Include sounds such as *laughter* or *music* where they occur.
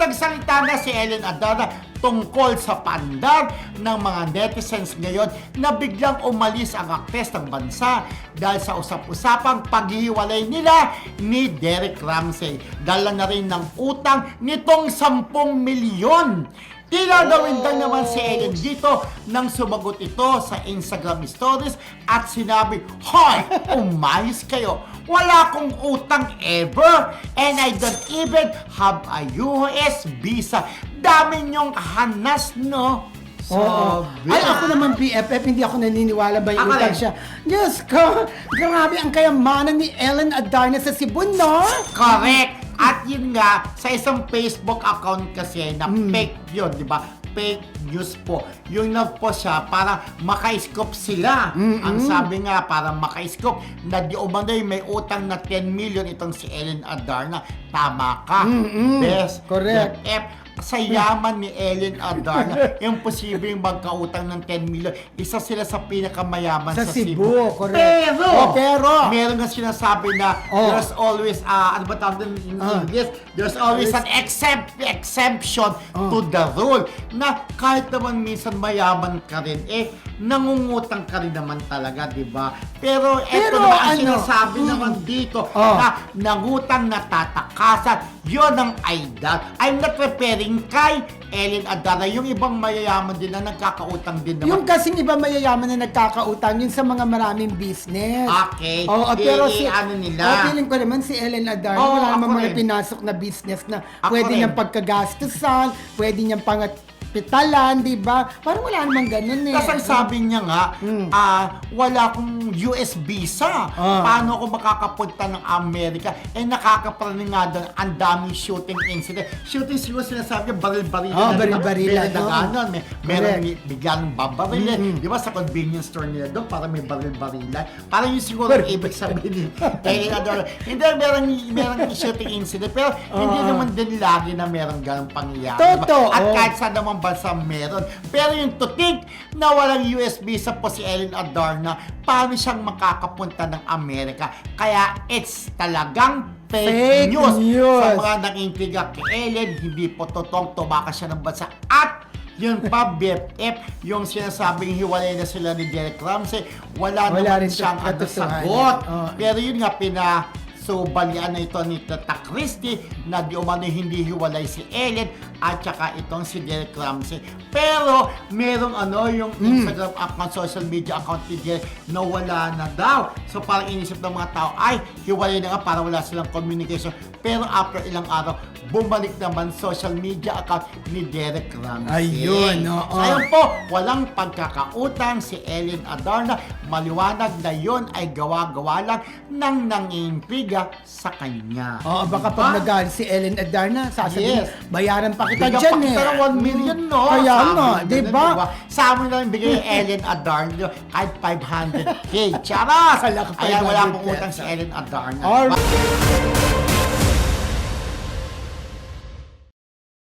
nagsalita na si Ellen Adarna tungkol sa pandar ng mga netizens ngayon na biglang umalis ang aktres ng bansa dahil sa usap-usapang paghihiwalay nila ni Derek Ramsey. Dala na rin ng utang nitong 10 milyon. Tila daw naman si Ellen dito nang sumagot ito sa Instagram stories at sinabi, Hoy, umayos kayo. Wala akong utang ever and I don't even have a US visa. Dami niyong hanas, no? Oo. Sabi. Ay, ako naman BFF, hindi ako naniniwala ba yung Ako utang rin. siya. Diyos ko, grabe ang kayamanan ni Ellen Adarna sa Cebu, no? Correct. At yun nga, sa isang Facebook account kasi na Hmm. fake yun, di ba? Fake news po. Yung nag-post siya para maka-scoop sila. Ang sabi nga, para maka-scoop na di umano'y may utang na 10 million itong si Ellen Adarna. Tama ka. Mm-mm. Best. Correct. F sa yaman ni Ellen Adarna, *laughs* imposibleng magkautang ng 10 million. Isa sila sa pinakamayaman Sa sa, Cebu, correct. Pero, Oh, pero- meron nga sinasabi na Oh. there's always, ah, ano ba tawag in Ah. English? There's always an exempt, exemption Oh. to the rule. Na kahit naman minsan mayaman ka rin, eh, nangungutang ka rin naman talaga, di ba? Pero eto Pero naman ang ano, sinasabi mm. naman dito Oh. na nangutang na tatakasan, yon ang idol. I'm not referring kay Ellen Adara, yung ibang mayayaman din na nagkakautang din naman. Yung kasing iba mayayaman na nagkakautang, yun sa mga maraming business. Okay. Oo, I- pero si, ano nila? Oh, feeling ko naman si Ellen Adarna, Oo, wala ako namang mga rin. pinasok na business na Ako pwede rin. niyang pagkagastusan, pwede niyang pangapitalan, di ba? Parang wala namang ganun eh. Kasi ang sabi niya nga, Mm. ah, wala akong US visa. Ah. Paano ako makakapunta ng Amerika? Eh, nakakapraning nga doon, ang daming shooting incident. Shooting siguro sinasabi niya, baril-barilan. Ah, na, di ba? baril-barilan, May meron biglang babarilin. Mm-mm. Di ba sa convenience store nila doon, para may baril-barilan. Parang yun siguro ang ibig sabihin kay Adora. Hindi, meron, meron shooting incident. Pero *laughs* hindi Oo. naman din lagi na meron ganong pangyayari. Totoo. At kahit sa namang bansa meron. Pero yung to think na walang US visa po si Ellen Adarna, paano siyang makakapunta ng Amerika? Kaya it's talagang fake, Fake news. news. Sa mga nangintriga kay Ellen, hindi po totoong tumakas siya ng bansa. At yun pa, *laughs* BFF, yung sinasabing hiwalay na sila ni Derek Ramsey, wala, Wala naman siyang ano, sagot. Oo. Pero yun nga, pina So, balian na ito ni Tata Christie na di umano hindi hiwalay si Ellen at saka itong si Derek Ramsey. Pero, merong ano, yung Hmm. Instagram account, social media account ni Derek na wala na daw. So, parang inisip ng mga tao, ay, hiwalay na nga para wala silang communication. Pero after ilang araw, bumalik naman social media account ni Derek Ramsey. Ayun, oo. So, ayun po, walang pagkakautang si Ellen Adarna. Maliwanag na yon ay gawa-gawa lang ng nangintriga sa kanya. Oo, baka Diba? pag nagalit si Ellen Adarna, sasabihin, Yes. bayaran pa kita Bigyan dyan pa eh. kita ng 1 million, no? Kaya Sabi nga, nila, di ba? Sa amin lang bigay ni Ellen Adarna kahit 500k. Charas! Kala ko wala 500 akong utang si. Ellen Adarna. Alright.